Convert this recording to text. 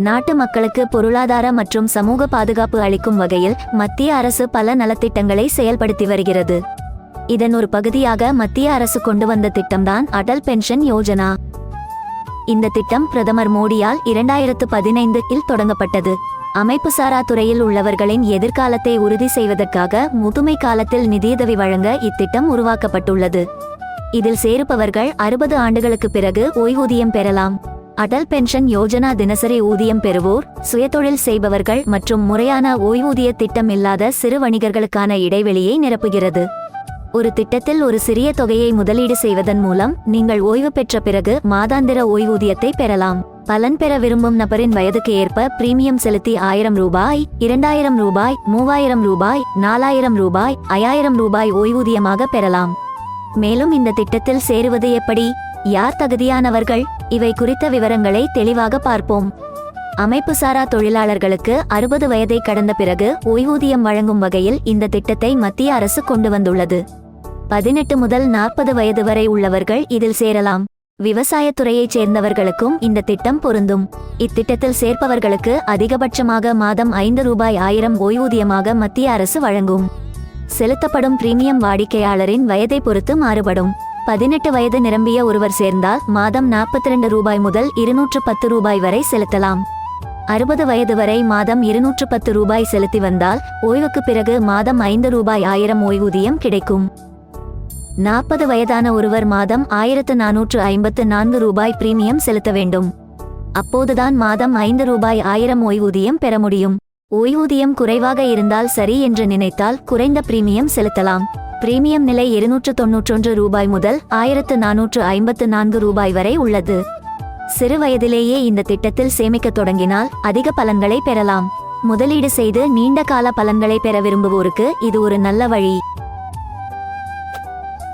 நாட்டு மக்களுக்கு பொருளாதார மற்றும் சமூக பாதுகாப்பு அளிக்கும் வகையில் மத்திய அரசு பல நலத்திட்டங்களை செயல்படுத்தி வருகிறது. இதன் ஒரு பகுதியாக மத்திய அரசு கொண்டு வந்த திட்டம்தான் அடல் பென்ஷன் யோஜனா. இந்த திட்டம் பிரதமர் மோடியால் இரண்டாயிரத்து பதினைந்து இல் தொடங்கப்பட்டது. அமைப்புசாரா துறையில் உள்ளவர்களின் எதிர்காலத்தை உறுதி செய்வதற்காக முதுமை காலத்தில் நிதியுதவி வழங்க இத்திட்டம் உருவாக்கப்பட்டுள்ளது. இதில் சேருபவர்கள் அறுபது ஆண்டுகளுக்கு பிறகு ஓய்வூதியம் பெறலாம். அடல் பென்ஷன் யோஜனா தினசரி ஊதியம் பெறுவோர் சுயதொழில் செய்பவர்கள் மற்றும் முறையான ஓய்வூதிய திட்டம் இல்லாத சிறு வணிகர்களுக்கான இடைவெளியை நிரப்புகிறது. ஒரு திட்டத்தில் ஒரு சிறிய தொகையை முதலீடு செய்வதன் மூலம் நீங்கள் ஓய்வு பெற்ற பிறகு மாதாந்திர ஓய்வூதியத்தை பெறலாம். பலன் பெற விரும்பும் நபரின் வயதுக்கு ஏற்ப பிரீமியம் செலுத்தி ஆயிரம் ரூபாய் இரண்டாயிரம் ரூபாய் மூவாயிரம் ரூபாய் நாலாயிரம் ரூபாய் ஐயாயிரம் ரூபாய் ஓய்வூதியமாக பெறலாம். மேலும் இந்த திட்டத்தில் சேருவது எப்படி? யார் தகுதியானவர்கள்? இவை குறித்த விவரங்களை தெளிவாக பார்ப்போம். அமைப்புசாரா தொழிலாளர்களுக்கு அறுபது வயதை கடந்த பிறகு ஓய்வூதியம் வழங்கும் வகையில் இந்த திட்டத்தை மத்திய அரசு கொண்டு வந்துள்ளது. பதினெட்டு முதல் நாற்பது வயது வரை உள்ளவர்கள் இதில் சேரலாம். விவசாயத்துறையைச் சேர்ந்தவர்களுக்கும் இந்த திட்டம் பொருந்தும். இத்திட்டத்தில் சேர்ப்பவர்களுக்கு அதிகபட்சமாக மாதம் ஐந்து ரூபாய் ஆயிரம் ஓய்வூதியமாக மத்திய அரசு வழங்கும். செலுத்தப்படும் பிரீமியம் வாடிக்கையாளரின் வயதை பொறுத்து மாறுபடும். பதினெட்டு வயது நிரம்பிய ஒருவர் சேர்ந்தால் மாதம் நாற்பத்தி ரெண்டு ரூபாய் முதல் இருநூற்று பத்து ரூபாய் வரை செலுத்தலாம். அறுபது வயது வரை மாதம் இருநூற்று பத்து ரூபாய் செலுத்தி வந்தால் ஓய்வுக்கு பிறகு மாதம் ஐந்து ரூபாய் ஆயிரம் ஓய்வூதியம் கிடைக்கும். நாற்பது வயதான ஒருவர் மாதம் ஆயிரத்து நானூற்று ஐம்பத்து நான்கு ரூபாய் பிரீமியம் செலுத்த வேண்டும். அப்போதுதான் மாதம் ஐந்து ரூபாய் ஆயிரம் ஓய்வூதியம் பெற முடியும். ஓய்வூதியம் குறைவாக இருந்தால் சரி என்று நினைத்தால் குறைந்த பிரீமியம் செலுத்தலாம். பிரீமியம் நிலை இருநூற்று தொன்னூற்றொன்று ரூபாய் முதல் ஆயிரத்து நானூற்று ஐம்பத்து நான்கு ரூபாய் வரை உள்ளது. சிறு வயதிலேயே இந்த திட்டத்தில் சேமிக்க தொடங்கினால் அதிக பலன்களை பெறலாம். முதலீடு செய்து நீண்ட கால பலன்களை பெற விரும்புவோருக்கு இது ஒரு நல்ல வழி.